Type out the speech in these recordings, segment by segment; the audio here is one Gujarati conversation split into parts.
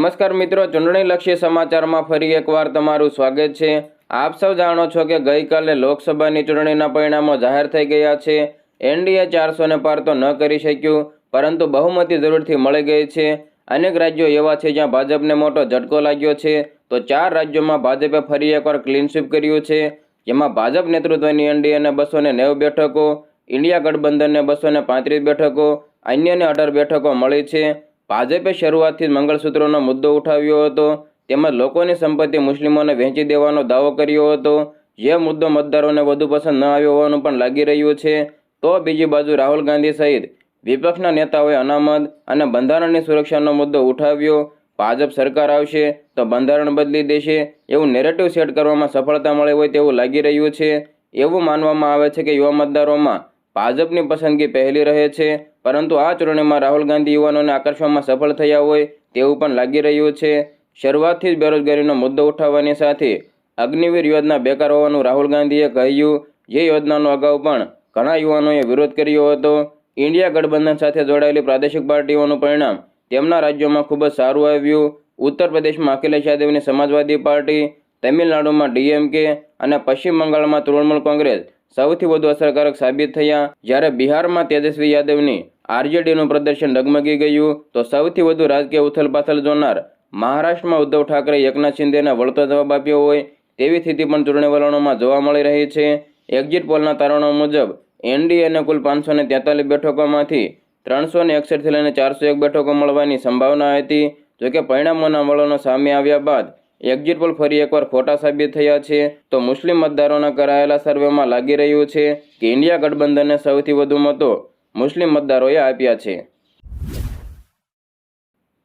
નમસ્કાર મિત્રો ચૂંટણીલક્ષી સમાચારમાં ફરી એકવાર તમારું સ્વાગત છે. આપ સૌ જાણો છો કે ગઈકાલે લોકસભાની ચૂંટણીના પરિણામો જાહેર થઈ ગયા છે. એનડીએ ચારસો ને પાર તો ન કરી શક્યું, પરંતુ બહુમતી જરૂરથી મળી ગઈ છે. અનેક રાજ્યો એવા છે જ્યાં ભાજપને મોટો ઝટકો લાગ્યો છે. તો ચાર રાજ્યોમાં ભાજપે ફરી એકવાર ક્લીનશીપ કર્યું છે. જેમાં ભાજપ નેતૃત્વની એનડીએને બસો ને નેવું બેઠકો, ઇન્ડિયા ગઠબંધનને બસો ને પાંત્રીસ બેઠકો, અન્યને અઢાર બેઠકો મળી છે. ભાજપે શરૂઆતથી જ મંગળસૂત્રોનો મુદ્દો ઉઠાવ્યો હતો. તેમજ લોકોની સંપત્તિ મુસ્લિમોને વહેંચી દેવાનો દાવો કર્યો હતો. જે મુદ્દો મતદારોને વધુ પસંદ ન આવ્યો હોવાનું પણ લાગી રહ્યું છે. તો બીજી બાજુ રાહુલ ગાંધી સહિત વિપક્ષના નેતાઓએ અનામત અને બંધારણની સુરક્ષાનો મુદ્દો ઉઠાવ્યો. ભાજપ સરકાર આવશે તો બંધારણ બદલી દેશે. એવું નેરેટિવ સેટ કરવામાં સફળતા મળે હોય તેવું લાગી રહ્યું છે. એવું માનવામાં આવે છે કે યુવા મતદારોમાં ભાજપની પસંદગી પહેલી રહે છે, પરંતુ આ ચૂંટણીમાં રાહુલ ગાંધી યુવાનોને આકર્ષવામાં સફળ થયા હોય તેવું પણ લાગી રહ્યું છે. શરૂઆતથી જ બેરોજગારીનો મુદ્દો ઉઠાવવાની સાથે અગ્નિવીર યોજના બેકાર હોવાનું રાહુલ ગાંધીએ કહ્યું. જે યોજનાનો અગાઉ પણ ઘણા યુવાનોએ વિરોધ કર્યો હતો. ઇન્ડિયા ગઠબંધન સાથે જોડાયેલી પ્રાદેશિક પાર્ટીઓનું પરિણામ તેમના રાજ્યોમાં ખૂબ જ સારું આવ્યું. ઉત્તર પ્રદેશમાં અખિલેશ યાદવની સમાજવાદી પાર્ટી, તમિલનાડુમાં ડીએમકે અને પશ્ચિમ બંગાળમાં તૃણમૂલ કોંગ્રેસ સૌથી વધુ અસરકારક સાબિત થયા. જ્યારે બિહારમાં તેજસ્વી યાદવની આરજેડીનું પ્રદર્શન ડગમગી ગયું, તો સૌથી વધુ રાજકીય ઉથલપાથલ જોનાર મહારાષ્ટ્રમાં ઉદ્ધવ ઠાકરે એકનાથ શિંદેને વળતો જવાબ આપ્યો હોય, તેવી સ્થિતિ પણ ચૂંટણી વલણોમાં જોવા મળી રહી છે. એક્ઝિટ પોલના તારણો મુજબ એનડીએને કુલ પાંચસો ને તેતાલીસ બેઠકોમાંથી ત્રણસો ને એકસઠથી લઈને ચારસો એક બેઠકો મળવાની સંભાવના હતી. જોકે પરિણામોના વલણો સામે આવ્યા બાદ એક્ઝિટ પોલ ફરી એકવાર ખોટા સાબિત થયા છે. તો મુસ્લિમ મતદારોના કરાયેલા સર્વેમાં લાગી રહ્યું છે કે ઇન્ડિયા ગઠબંધનને સૌથી વધુ મતો મુસ્લિમ મતદારોએ આપ્યા છે.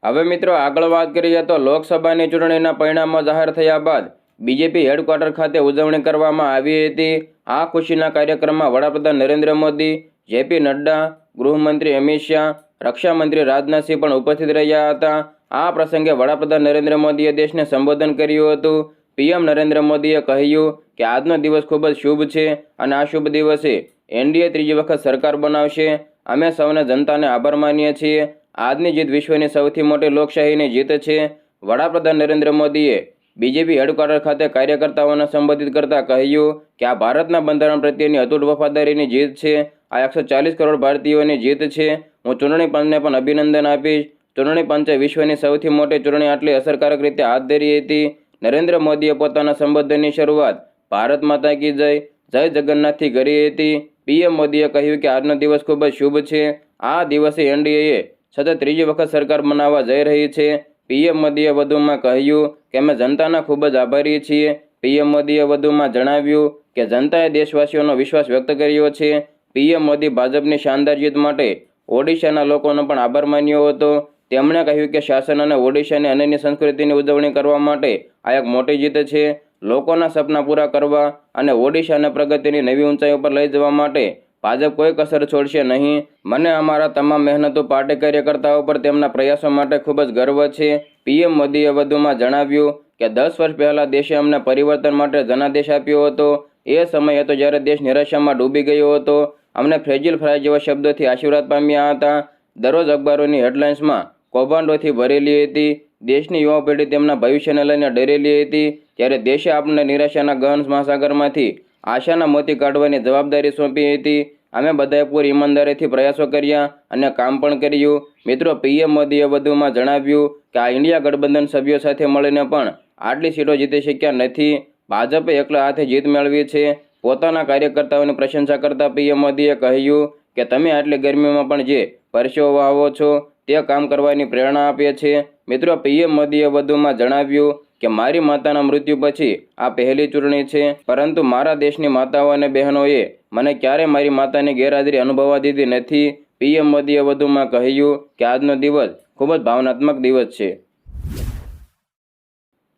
હવે મિત્રો આગળ વાત કરીએ તો લોકસભાની ચૂંટણીના પરિણામો જાહેર થયા બાદ બીજેપી હેડક્વાર્ટર ખાતે ઉજવણી કરવામાં આવી હતી. આ ખુશીના કાર્યક્રમમાં વડાપ્રધાન નરેન્દ્ર મોદી, જેપી નડ્ડા, ગૃહમંત્રી અમિત શાહ, રક્ષામંત્રી રાજનાથસિંહ પણ ઉપસ્થિત રહ્યા હતા. આ પ્રસંગે વડાપ્રધાન નરેન્દ્ર મોદીએ દેશને સંબોધન કર્યું હતું. પીએમ નરેન્દ્ર મોદીએ કહ્યું કે આજનો દિવસ ખૂબ જ શુભ છે અને આ શુભ દિવસે એનડીએ ત્રીજી વખત સરકાર બનાવશે. અમે સૌને જનતાને આભાર માનીએ છીએ. આજની જીત વિશ્વની સૌથી મોટી લોકશાહીની જીત છે. વડાપ્રધાન નરેન્દ્ર મોદીએ બીજેપી હેડક્વાર્ટર ખાતે કાર્યકર્તાઓને સંબોધિત કરતાં કહ્યું કે આ ભારતના બંધારણ પ્રત્યેની અતૂટ વફાદારીની જીત છે. આ એકસો ચાલીસ કરોડ ભારતીયોની જીત છે. હું ચૂંટણી પંચને પણ અભિનંદન આપીશ. ચૂંટણી પંચે વિશ્વની સૌથી મોટી ચૂંટણી આટલી અસરકારક રીતે હાથ ધરી હતી. નરેન્દ્ર મોદીએ પોતાના સંબોધનની શરૂઆત ભારત માતા કી જય જય જગન્નાથથી કરી હતી. પીએમ મોદીએ કહ્યું કે આજનો દિવસ ખૂબ જ શુભ છે. આ દિવસે એનડીએ સતત ત્રીજી વખત સરકાર બનાવવા જઈ રહી છે. પીએમ મોદીએ વધુમાં કહ્યું કે અમે જનતાના ખૂબ જ આભારી છીએ. પીએમ મોદીએ વધુમાં જણાવ્યું કે જનતાએ દેશવાસીઓનો વિશ્વાસ વ્યક્ત કર્યો છે. પીએમ મોદી ભાજપની શાનદાર જીત માટે ઓડિશાના લોકોનો પણ આભાર માન્યો હતો. તેમણે કહ્યું કે શાસન અને ઓડિશાની અનન્ય સંસ્કૃતિની ઉજવણી કરવા માટે આ એક મોટી જીત છે. લોકોના સપના પૂરા કરવા અને ઓડિશાને પ્રગતિની નવી ઊંચાઈ ઉપર લઈ જવા માટે ભાજપ કોઈ કસર છોડશે નહીં. મને અમારા તમામ મહેનતુ, પાર્ટી કાર્યકર્તાઓ પર તેમના પ્રયાસો માટે ખૂબ જ ગર્વ છે. પીએમ મોદીએ વધુમાં જણાવ્યું કે દસ વર્ષ પહેલાં દેશે અમને પરિવર્તન માટે જનાદેશ આપ્યો હતો. એ સમય હતો જ્યારે દેશ નિરાશામાં ડૂબી ગયો હતો. અમને ફ્રેજિલ ફ્રાય જેવા શબ્દોથી આશીર્વાદ પામ્યા હતા. દરરોજ અખબારોની હેડલાઇન્સમાં કૌભાંડોથી ભરેલી હતી. દેશની યુવા પેઢી તેમના ભવિષ્યને લઈને ડરેલી હતી. ત્યારે દેશે આપણને નિરાશાના ગહન મહાસાગરમાંથી આશાના મોતી કાઢવાની જવાબદારી સોંપી હતી. અમે બધાએ પૂરી ઈમાનદારીથી પ્રયાસો કર્યા અને કામ પણ કર્યું. મિત્રો પીએમ મોદીએ વધુમાં જણાવ્યું કે, આ ઇન્ડિયા ગઠબંધન સભ્યો સાથે મળીને પણ આટલી સીટો જીતી શક્યા નથી. ભાજપે એકલા હાથે જીત મેળવી છે. પોતાના કાર્યકર્તાઓની પ્રશંસા કરતા પીએમ મોદીએ કહ્યું કે, તમે આટલી ગરમીમાં પણ જે પરસેવો વાવો છો તે કામ કરવાની પ્રેરણા આપે છે મિત્રો, પીએમ મોદીએ વધુમાં જણાવ્યું કે, મારી માતાના મૃત્યુ પછી આ પહેલી ચૂંટણી છે, પરંતુ મારા દેશની માતાઓ અને બહેનોએ મને ક્યારેય મારી માતાની ગેરહાજરી અનુભવવા દીધી નથી. પીએમ મોદીએ વધુમાં કહ્યું કે, આજનો દિવસ ખૂબ જ ભાવનાત્મક દિવસ છે.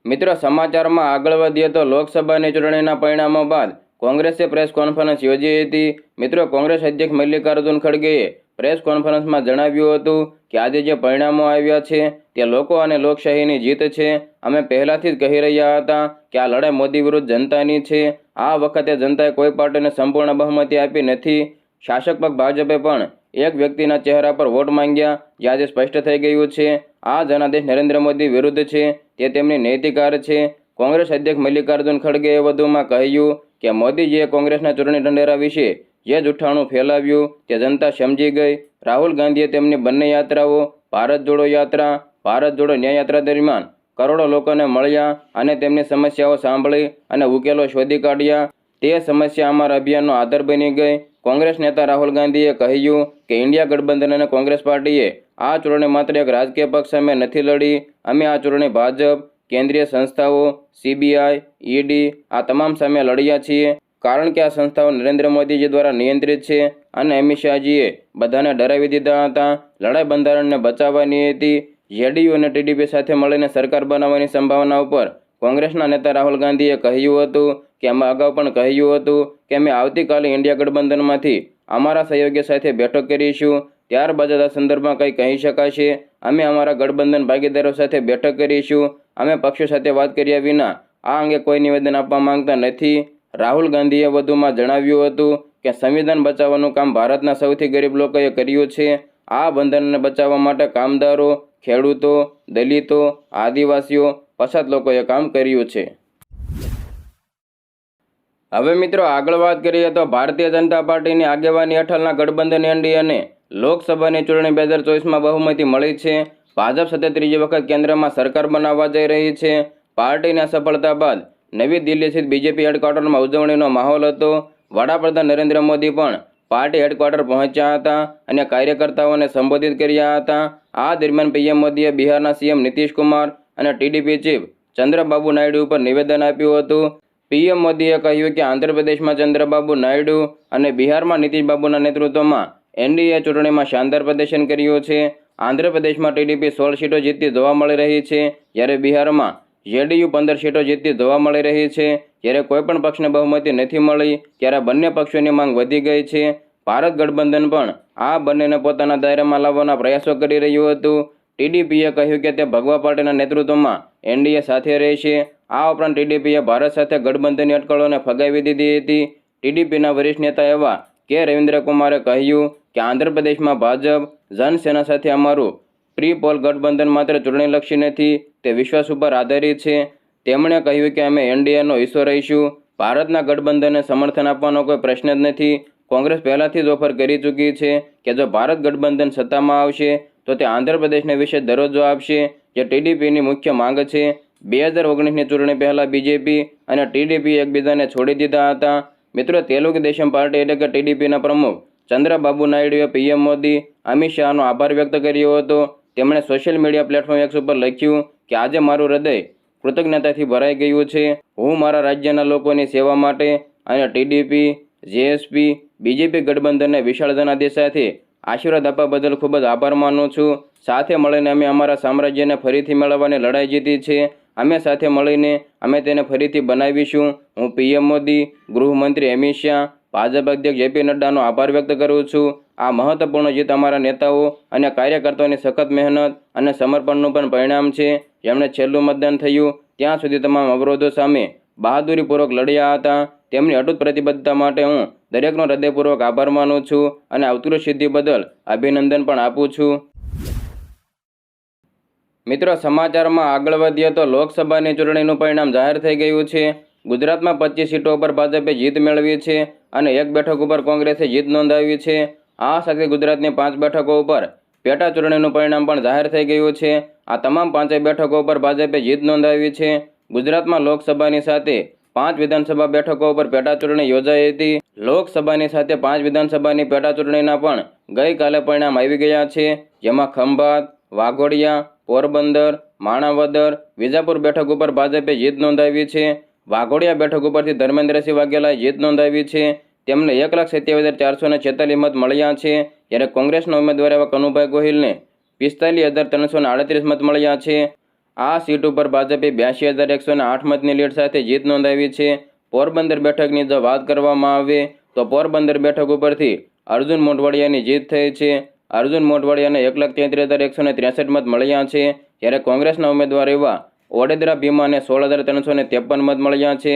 મિત્રો, સમાચારમાં આગળ વધીએ તો લોકસભાની ચૂંટણીના પરિણામો બાદ કોંગ્રેસે પ્રેસ કોન્ફરન્સ યોજી હતી. મિત્રો, કોંગ્રેસ અધ્યક્ષ મલ્લિકાર્જુન ખડગેએ પ્રેસ કોન્ફરન્સમાં જણાવ્યું હતું કે આજે જે પરિણામો આવ્યા છે તે લોકો અને લોકશાહીની જીત છે. અમે પહેલાથી જ કહી રહ્યા હતા કે આ લડાઈ મોદી વિરુદ્ધ જનતાની છે. આ વખતે જનતાએ કોઈ પાર્ટીને સંપૂર્ણ બહુમતી આપી નથી. શાસક પક્ષ ભાજપે પણ એક વ્યક્તિના ચહેરા પર વોટ માંગ્યા જે આજે સ્પષ્ટ થઈ ગયું છે. આ જનાદેશ નરેન્દ્ર મોદી વિરુદ્ધ છે. તે તેમની નૈતિકાર છે. કોંગ્રેસ અધ્યક્ષ મલ્લિકાર્જુન ખડગેએ વધુમાં કહ્યું કે મોદીજીએ કોંગ્રેસના ચૂંટણી ઢંઢેરા વિશે જે જૂઠાણું ફેલાવ્યું તે જનતા સમજી ગઈ. રાહુલ ગાંધીએ તેમની બંને યાત્રાઓ, ભારત જોડો યાત્રા, ભારત જોડો ન્યાય યાત્રા દરમિયાન કરોડો લોકોને મળ્યા અને તેમની સમસ્યાઓ સાંભળી અને ઉકેલો શોધી કાઢ્યા. તે સમસ્યા અમારા અભિયાનનો આધાર બની ગઈ. કોંગ્રેસ નેતા રાહુલ ગાંધીએ કહ્યું કે ઇન્ડિયા ગઠબંધન અને કોંગ્રેસ પાર્ટીએ આ ચૂંટણી માત્ર એક રાજકીય પક્ષ સામે નથી લડી. અમે આ ચૂંટણી ભાજપ, કેન્દ્રીય સંસ્થાઓ, સીબીઆઈ, ઈડી આ તમામ સામે લડ્યા છીએ. કારણ કે આ સંસ્થાઓ નરેન્દ્ર મોદીજી દ્વારા નિયંત્રિત છે અને અમિત શાહજીએ બધાને ડરાવી દીધા હતા. લડાઈ બંધારણને બચાવવાની હતી જેડીયુ અને ટીડીપી સાથે મળીને સરકાર બનાવવાની સંભાવના ઉપર કોંગ્રેસના નેતા રાહુલ ગાંધીએ કહ્યું હતું કે અમે અગાઉ પણ કહ્યું હતું કે અમે આવતીકાલે ઇન્ડિયા ગઠબંધનમાંથી અમારા સહયોગી સાથે બેઠક કરીશું. ત્યારબાદ આ સંદર્ભમાં કંઈ કહી શકાશે. અમે અમારા ગઠબંધન ભાગીદારો સાથે બેઠક કરીશું. અમે પક્ષો સાથે વાત કર્યા વિના આ અંગે કોઈ નિવેદન આપવા માંગતા નથી. રાહુલ ગાંધીએ વધુમાં જણાવ્યું હતું કે સંવિધાન બચાવવાનું કામ ભારતના સૌથી ગરીબ લોકોએ કર્યું છે. આ બંધનને બચાવવા માટે કામદારો, ખેડૂતો, દલિતો, આદિવાસીઓ, પછાત લોકોએ કામ કર્યું છે. હવે મિત્રો આગળ વાત કરીએ તો ભારતીય જનતા પાર્ટીની આગેવાની હેઠળના ગઠબંધન એનડીએને લોકસભાની ચૂંટણી બે હજાર ચોવીસમાં બહુમતી મળી છે. ભાજપ સતત ત્રીજી વખત કેન્દ્રમાં સરકાર બનાવવા જઈ રહી છે. પાર્ટીના સફળતા બાદ નવી દિલ્હી સ્થિત બીજેપી હેડક્વાર્ટરમાં ઉજવણીનો માહોલ હતો. વડાપ્રધાન નરેન્દ્ર મોદી પણ પાર્ટી હેડક્વાર્ટર પહોંચ્યા હતા અને કાર્યકર્તાઓને સંબોધિત કર્યા હતા. આ દરમિયાન પીએમ મોદીએ બિહારના સીએમ કુમાર અને ટીડીપી ચીફ ચંદ્રબાબુ નાયડુ ઉપર નિવેદન આપ્યું હતું. પીએમ મોદીએ કહ્યું કે આંધ્રપ્રદેશમાં ચંદ્રબાબુ નાયડુ અને બિહારમાં નીતિશબાબુના નેતૃત્વમાં એનડીએ ચૂંટણીમાં શાનદાર પ્રદર્શન કર્યું છે. આંધ્રપ્રદેશમાં ટીડીપી સોળ સીટો જીતતી જોવા મળી રહી છે. જ્યારે બિહારમાં જેડીયુ પંદર સીટો જીતતી જોવા મળી રહી છે. જ્યારે કોઈપણ પક્ષને બહુમતી નથી મળી, ત્યારે બંને પક્ષોની માંગ વધી ગઈ છે. ભારત ગઠબંધન પણ આ બંનેને પોતાના દાયરામાં લાવવાના પ્રયાસો કરી રહ્યું હતું. ટીડીપીએ કહ્યું કે તે ભગવા પાર્ટીના નેતૃત્વમાં એનડીએ સાથે રહેશે. આ ઉપરાંત ટીડીપીએ ભારત સાથે ગઠબંધનની અટકળોને ફગાવી દીધી હતી. ટીડીપીના વરિષ્ઠ નેતા એવા કે રવિન્દ્રકુમારે કહ્યું કે આંધ્રપ્રદેશમાં ભાજપ જનસેના સાથે અમારું પ્રી પોલ ગઠબંધન માત્ર ચૂંટણીલક્ષી નથી તે વિશ્વાસ ઉપર આધારિત છે. તેમણે કહ્યું કે અમે એનડીએનો હિસ્સો રહીશું. ભારતના ગઠબંધનને સમર્થન આપવાનો કોઈ પ્રશ્ન જ નથી. કોંગ્રેસ પહેલાંથી જ ઓફર કરી ચૂકી છે કે જો ભારત ગઠબંધન સત્તામાં આવશે, તો તે આંધ્રપ્રદેશને વિશે દરજ્જો આપશે, જે ટીડીપીની મુખ્ય માંગ છે. બે હજાર ઓગણીસની ચૂંટણી પહેલાં બીજેપી અને ટીડીપી એકબીજાને છોડી દીધા હતા. મિત્રો, તેલુગુ દેશમ પાર્ટી એટલે કે ટીડીપીના પ્રમુખ ચંદ્રબાબુ નાયડુએ પીએમ મોદી, અમિત શાહનો આભાર વ્યક્ત કર્યો હતો. તેમણે સોશિયલ મીડિયા પ્લેટફોર્મ એક્સ ઉપર લખ્યું કે આજે મારું હૃદય કૃતજ્ઞતાથી ભરાઈ ગયું છે. હું મારા રાજ્યના લોકોની સેવા માટે અને ટીડીપી જેએસપી બીજેપી ગઠબંધનને વિશાળ જનાદેશ સાથે આશીર્વાદ આપવા બદલ ખૂબ જ આભાર માનું છું. સાથે મળીને અમે અમારા સામ્રાજ્યને ફરીથી મેળવવાની લડાઈ જીતી છે. અમે સાથે મળીને અમે તેને ફરીથી બનાવીશું. હું પીએમ મોદી, ગૃહમંત્રી અમિત શાહ, ભાજપ અધ્યક્ષ જેપી નડ્ડાનો આભાર વ્યક્ત કરું છું. આ મહત્વપૂર્ણ જીત અમારા નેતાઓ અને કાર્યકર્તાઓની સખત મહેનત અને સમર્પણનું પણ પરિણામ છે. જેમણે છેલ્લું મતદાન થયું, ત્યાં સુધી તમામ અવરોધો સામે બહાદુરીપૂર્વક લડ્યા હતા. તેમની અટૂટ પ્રતિબદ્ધતા માટે હું દરેકનો હૃદયપૂર્વક આભાર માનું છું અને અવતૃત સિદ્ધિ બદલ અભિનંદન પણ આપું છું. મિત્રો, સમાચારમાં આગળ વધીએ તો લોકસભાની ચૂંટણીનું પરિણામ જાહેર થઈ ગયું છે. ગુજરાતમાં પચીસ સીટો ઉપર ભાજપે જીત મેળવી છે અને એક બેઠક ઉપર કોંગ્રેસે જીત નોંધાવી છે. આ સાથે ગુજરાતની પાંચ બેઠકો ઉપર પેટા ચૂંટણીનું પરિણામ પણ જાહેર થઈ ગયું છે. આ તમામ પાંચેય બેઠકો ઉપર ભાજપે જીત નોંધાવી છે. ગુજરાતમાં લોકસભાની સાથે પાંચ વિધાનસભા બેઠકો ઉપર પેટા ચૂંટણી યોજાઈ હતી. લોકસભાની સાથે પાંચ વિધાનસભાની પેટા ચૂંટણીના પણ ગઈકાલે પરિણામ આવી ગયા છે. જેમાં ખંભાત, વાઘોડિયા, પોરબંદર, માણાવદર, વિજાપુર બેઠક ઉપર ભાજપે જીત નોંધાવી છે. વાઘોડિયા બેઠક ઉપરથી ધર્મેન્દ્રસિંહ વાઘેલાએ જીત નોંધાવી છે. તેમને એક લાખ સત્યાવીસ હજાર ચારસો ને છેતાલીસ મત મળ્યા છે. જ્યારે કોંગ્રેસના ઉમેદવાર એવા કનુભાઈ ગોહિલને પિસ્તાલીસ હજાર ત્રણસો ને આડત્રીસ મત મળ્યા છે. આ સીટ ઉપર ભાજપે બ્યાસી હજાર એકસો ને આઠ મતની લીડ સાથે જીત નોંધાવી છે. પોરબંદર બેઠકની જો વાત કરવામાં આવે, તો પોરબંદર બેઠક ઉપરથી અર્જુન મોઢવાડિયાની જીત થઈ છે. અર્જુન મોઢવાડિયાને એક લાખ તેત્રીસ હજાર એકસો ને ત્રેસઠ મત મળ્યા છે. જ્યારે કોંગ્રેસના ઉમેદવાર એવા ઓડેદરા ભીમાને સોળ હજાર ત્રણસો ને ત્રેપન મત મળ્યા છે.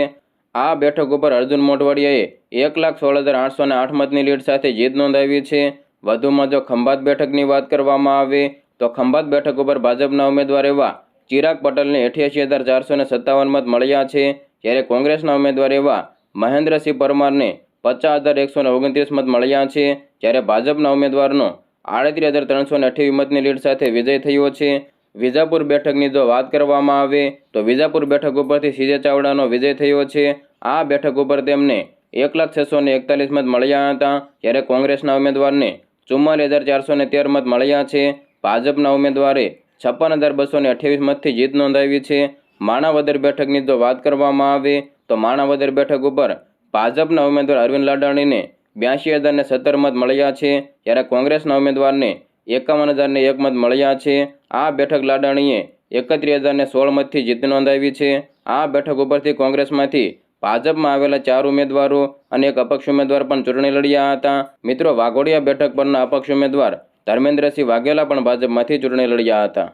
આ બેઠક ઉપર અર્જુન મોઢવાડિયાએ એક લાખ સોળ હજાર આઠસો ને આઠ મતની લીડ સાથે જીત નોંધાવી છે. વધુમાં જો ખંભાત બેઠકની વાત કરવામાં આવે, તો ખંભાત બેઠક ઉપર ભાજપના ઉમેદવાર એવા ચિરાગ પટેલને અઠ્યાસી હજાર ચારસો ને સત્તાવન મત મળ્યા છે. જ્યારે કોંગ્રેસના ઉમેદવાર એવા મહેન્દ્રસિંહ પરમારને પચાસ હજાર એકસો ને ઓગણત્રીસ મત મળ્યા છે. જ્યારે ભાજપના ઉમેદવારનો આડત્રીસ હજાર ત્રણસો ને અઠ્યાવીસ મતની લીડ સાથે વિજય થયો છે. વિજાપુર બેઠકની જો વાત કરવામાં આવે, તો વિજાપુર બેઠક ઉપરથી સીજે ચાવડાનો વિજય થયો છે. આ બેઠક ઉપર તેમને એક લાખ છસો ને એકતાલીસ મત મળ્યા હતા જ્યારે કોંગ્રેસના ઉમેદવારને ચુમ્માલીસ હજાર ચારસો ને તેર મત મળ્યા છે. ભાજપના ઉમેદવારે છપ્પન હજાર બસો ને અઠ્યાવીસ મતથી જીત નોંધાવી છે. માણાવદર બેઠકની જો વાત કરવામાં આવે, તો માણાવદર બેઠક ઉપર ભાજપના ઉમેદવાર અરવિંદ લાડાણીને બ્યાસી હજાર ને સત્તર મત મળ્યા છે જ્યારે કોંગ્રેસના ઉમેદવારને એકાવન હજારને એક મત મળ્યા છે. આ બેઠક લાડાણીએ એકત્રીસ હજારને સોળ જીત નોંધાવી છે. આ બેઠક ઉપરથી કોંગ્રેસમાંથી ભાજપમાં આવેલા ચાર ઉમેદવારો અને એક અપક્ષ ઉમેદવાર પણ ચૂંટણી લડ્યા હતા. મિત્રો, વાઘોડિયા બેઠક પરના અપક્ષ ઉમેદવાર ધર્મેન્દ્રસિંહ વાઘેલા પણ ભાજપમાંથી ચૂંટણી લડ્યા હતા.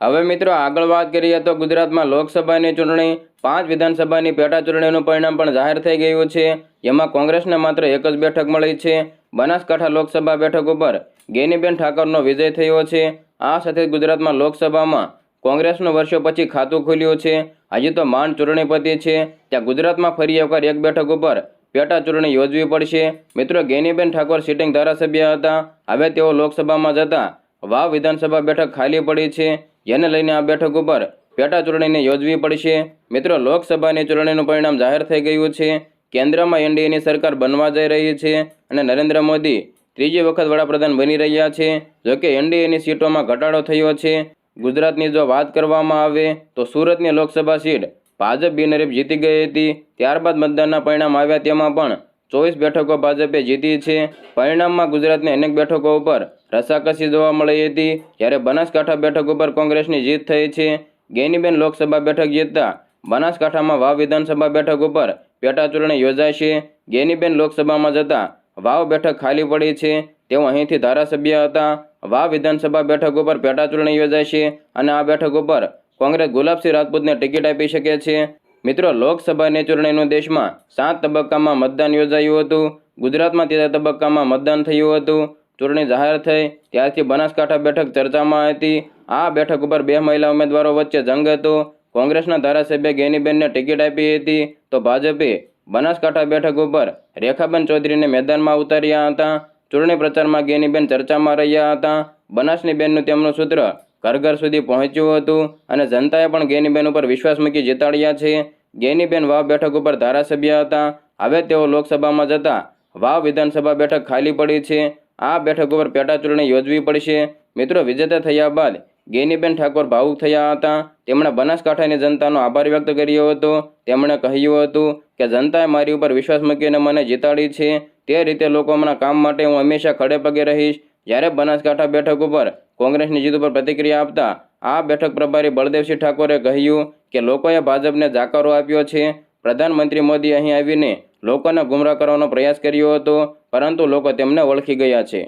હવે મિત્રો, આગળ વાત કરીએ તો ગુજરાતમાં લોકસભાની ચૂંટણી, પાંચ વિધાનસભાની પેટા ચૂંટણીનું પરિણામ પણ જાહેર થઈ ગયું છે. જેમાં કોંગ્રેસને માત્ર એક જ બેઠક મળી છે. બનાસકાંઠા લોકસભા બેઠક ઉપર ગેનીબેન ઠાકરનો વિજય થયો છે. આ સાથે ગુજરાતમાં લોકસભામાં કોંગ્રેસનું વર્ષો પછી ખાતું ખુલ્યું છે. હજી તો માંડ ચૂંટણી પતી છે. ત્યાં ગુજરાતમાં ફરી એકવાર એક બેઠક ઉપર પેટા ચૂંટણી યોજવી પડશે. મિત્રો, ગેનીબેન ઠાકોર સિટિંગ ધારાસભ્ય હતા. હવે તેઓ લોકસભામાં જતા વાવ વિધાનસભા બેઠક ખાલી પડી છે. જેને લઈને આ બેઠક ઉપર પેટા ચૂંટણીને યોજવી પડશે. મિત્રો, લોકસભાની ચૂંટણીનું પરિણામ જાહેર થઈ ગયું છે. કેન્દ્રમાં એનડીએની સરકાર બનવા જઈ રહી છે અને નરેન્દ્ર મોદી ત્રીજી વખત વડાપ્રધાન બની રહ્યા છે. જોકે એનડીએની સીટોમાં ઘટાડો થયો છે. ગુજરાતની જો વાત કરવામાં આવે તો સુરતની લોકસભા સીટ ભાજપ બિનરીફ જીતી ગઈ હતી. ત્યારબાદ મતદાનના પરિણામ આવ્યા તેમાં પણ ચોવીસ બેઠકો ભાજપે જીતી છે. પરિણામમાં ગુજરાતની અનેક બેઠકો ઉપર રસાકસી જોવા મળી હતી. જ્યારે બનાસકાંઠા બેઠક ઉપર કોંગ્રેસની જીત થઈ છે. ગેનીબેન લોકસભા બેઠક જીતતા બનાસકાંઠામાં વાવ વિધાનસભા બેઠક ઉપર પેટાચૂંટણી યોજાશે. ગેનીબેન લોકસભામાં જતા વાવ બેઠક ખાલી પડી છે. તેઓ અહીંથી ધારાસભ્ય હતા. વાવ વિધાનસભા બેઠક ઉપર પેટા ચૂંટણી યોજાશે અને આ બેઠક ઉપર કોંગ્રેસ ગુલાબસિંહ રાજપૂતને ટિકિટ આપી શકે છે. મિત્રો લોકસભાની ચૂંટણીનું દેશમાં સાત તબક્કામાં મતદાન યોજાયું હતું. ગુજરાતમાં ત્રીજા તબક્કામાં મતદાન થયું હતું. ચૂંટણી જાહેર થઈ. ત્યારથી બનાસકાંઠા બેઠક ચર્ચામાં હતી. આ બેઠક ઉપર બે મહિલા ઉમેદવારો વચ્ચે જંગ હતો. કોંગ્રેસના ધારાસભ્ય ગેનીબેનને ટિકિટ આપી હતી. તો ભાજપે બનાસકાંઠા બેઠક ઉપર રેખાબેન ચૌધરીને મેદાનમાં ઉતાર્યા હતા. ચૂંટણી પ્રચારમાં ગેનીબેન ચર્ચામાં રહ્યા હતા. બનાસની બેનનું તેમનું સૂત્ર ઘર ઘર સુધી પહોંચ્યું હતું અને જનતાએ પણ ગેનીબેન ઉપર વિશ્વાસ મૂકી જીતાડ્યા છે. ગેનીબેન વાવ બેઠક ઉપર ધારાસભ્ય હતા. હવે તેઓ લોકસભામાં જતા વાવ વિધાનસભા બેઠક ખાલી પડી છે. આ બેઠક ઉપર પેટા ચૂંટણી યોજવી પડશે. મિત્રો, વિજેતા થયા બાદ ગેનીબેન ઠાકોર ભાવુક થયા હતા. તેમણે બનાસકાંઠાની જનતાનો આભાર વ્યક્ત કર્યો હતો. તેમણે કહ્યું હતું કે, જનતાએ મારી ઉપર વિશ્વાસ મૂકીને મને જીતાડી છે. તે રીતે લોકોના કામ માટે હું હંમેશા ખડે પગે રહીશ. જ્યારે બનાસકાંઠા બેઠક ઉપર કોંગ્રેસની જીત ઉપર પ્રતિક્રિયા આપતા, આ બેઠક પ્રભારી બળદેવસિંહ ઠાકોરે કહ્યું કે, લોકોએ ભાજપને જાકારો આપ્યો છે. પ્રધાનમંત્રી મોદી અહીં આવીને લોકોને ગુમરાહ કરવાનો પ્રયાસ કર્યો હતો, પરંતુ લોકો તેમને ઓળખી ગયા છે.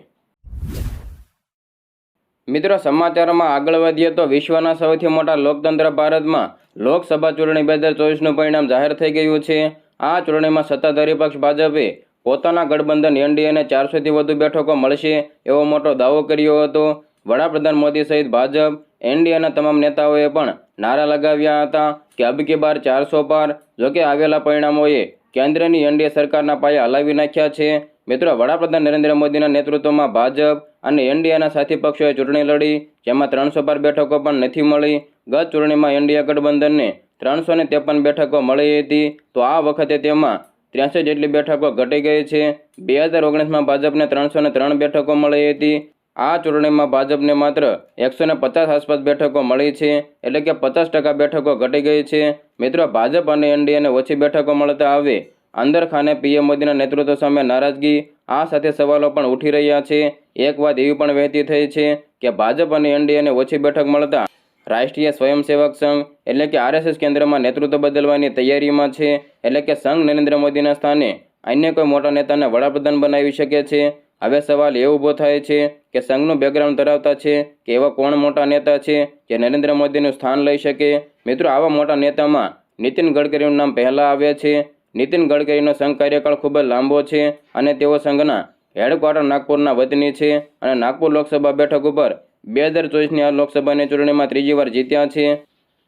મિત્રો, સમાચારોમાં આગળ વધીએ તો વિશ્વના સૌથી મોટા લોકતંત્ર ભારતમાં લોકસભા ચૂંટણી બે હજાર ચોવીસનું પરિણામ જાહેર થઈ ગયું છે. આ ચૂંટણીમાં સત્તાધારી પક્ષ ભાજપે પોતાના ગઠબંધન એનડીએને ચારસોથી વધુ બેઠકો મળશે એવો મોટો દાવો કર્યો હતો. વડાપ્રધાન મોદી સહિત ભાજપ એનડીએના તમામ નેતાઓએ પણ નારા લગાવ્યા હતા કે અબ કે બાર ચારસો પાર જોકે આવેલા પરિણામોએ કેન્દ્રની એનડીએ સરકારના પાયા હલાવી નાખ્યા છે. મિત્રો, વડાપ્રધાન નરેન્દ્ર મોદીના નેતૃત્વમાં ભાજપ અને એનડીએના સાથી પક્ષોએ ચૂંટણી લડી, જેમાં ત્રણસો બાર બેઠકો પણ નથી મળી. ગત ચૂંટણીમાં એનડીએ ગઠબંધનને ત્રણસો ને ત્રેપન બેઠકો મળી હતી. તો આ વખતે તેમાં ત્રેસઠ જેટલી બેઠકો ઘટી ગઈ છે. બે હજાર ઓગણીસમાં ભાજપને ત્રણસો ને ત્રણ બેઠકો મળી હતી. આ ચૂંટણીમાં ભાજપને માત્ર એકસો ને પચાસ આસપાસ બેઠકો મળી છે. એટલે કે પચાસ ટકા બેઠકો ઘટી ગઈ છે. મિત્રો, ભાજપ અને એનડીએને ઓછી બેઠકો મળતા આવે અંદર ખાને પીએમ મોદીના નેતૃત્વ સામે નારાજગી, આ સાથે સવાલો પણ ઉઠી રહ્યા છે. એક વાત એવી પણ વહેતી થઈ છે કે ભાજપ અને એનડીએને ઓછી બેઠક મળતા રાષ્ટ્રીય સ્વયંસેવક સંઘ, એટલે કે આરએસએસ કેન્દ્રમાં નેતૃત્વ બદલવાની તૈયારીમાં છે. એટલે કે સંઘ નરેન્દ્ર મોદીના સ્થાને અન્ય કોઈ મોટા નેતાને વડાપ્રધાન બનાવી શકે છે. હવે સવાલ એ ઊભો થાય છે કે સંઘનું બેકગ્રાઉન્ડ ધરાવતા છે કે એવા કોણ મોટા નેતા છે જે નરેન્દ્ર મોદીનું સ્થાન લઈ શકે? મિત્રો, આવા મોટા નેતામાં નીતિન ગડકરીનું નામ પહેલાં આવે છે. નીતિન ગડકરીનો સંઘ કાર્યકાળ ખૂબ જ લાંબો છે અને તેઓ સંઘના હેડક્વાર્ટર નાગપુરના વતની છે અને નાગપુર લોકસભા બેઠક ઉપર બે હજાર ચોવીસની આ લોકસભાની ચૂંટણીમાં ત્રીજી વાર જીત્યા છે.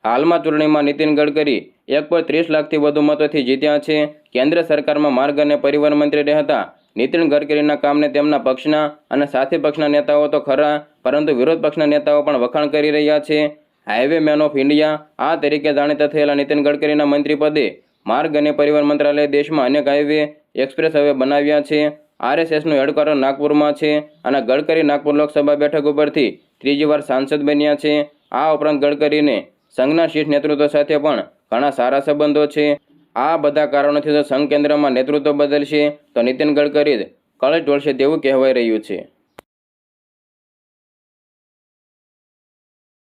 હાલમાં ચૂંટણીમાં નીતિન ગડકરી એક પોઈન્ટ ત્રીસ લાખથી વધુ મતોથી જીત્યા છે. કેન્દ્ર સરકારમાં માર્ગ અને પરિવહન મંત્રી રહેતા નીતિન ગડકરીના કામને તેમના પક્ષના અને સાથી પક્ષના નેતાઓ તો ખરા, પરંતુ વિરોધ પક્ષના નેતાઓ પણ વખાણ કરી રહ્યા છે. હાઈવે મેન ઓફ ઇન્ડિયા આ તરીકે જાણીતા થયેલા નીતિન ગડકરીના મંત્રી પદે માર્ગ અને પરિવહન મંત્રાલય દેશમાં અનેક હાઈવે એક્સપ્રેસ હવે બનાવ્યા છે. આરએસએસનું હેડક્વાર્ટર નાગપુરમાં છે અને ગડકરી નાગપુર લોકસભા બેઠક ઉપરથી ત્રીજી વાર સાંસદ બન્યા છે. આ ઉપરાંત ગડકરીને સંઘના શીર્ષ નેતૃત્વ સાથે પણ ઘણા સારા સંબંધો છે. આ બધા કારણોથી જો સંઘ કેન્દ્રમાં નેતૃત્વ બદલશે તો નીતિન ગડકરી કળશ ઢોળશે તેવું કહેવાઈ રહ્યું છે.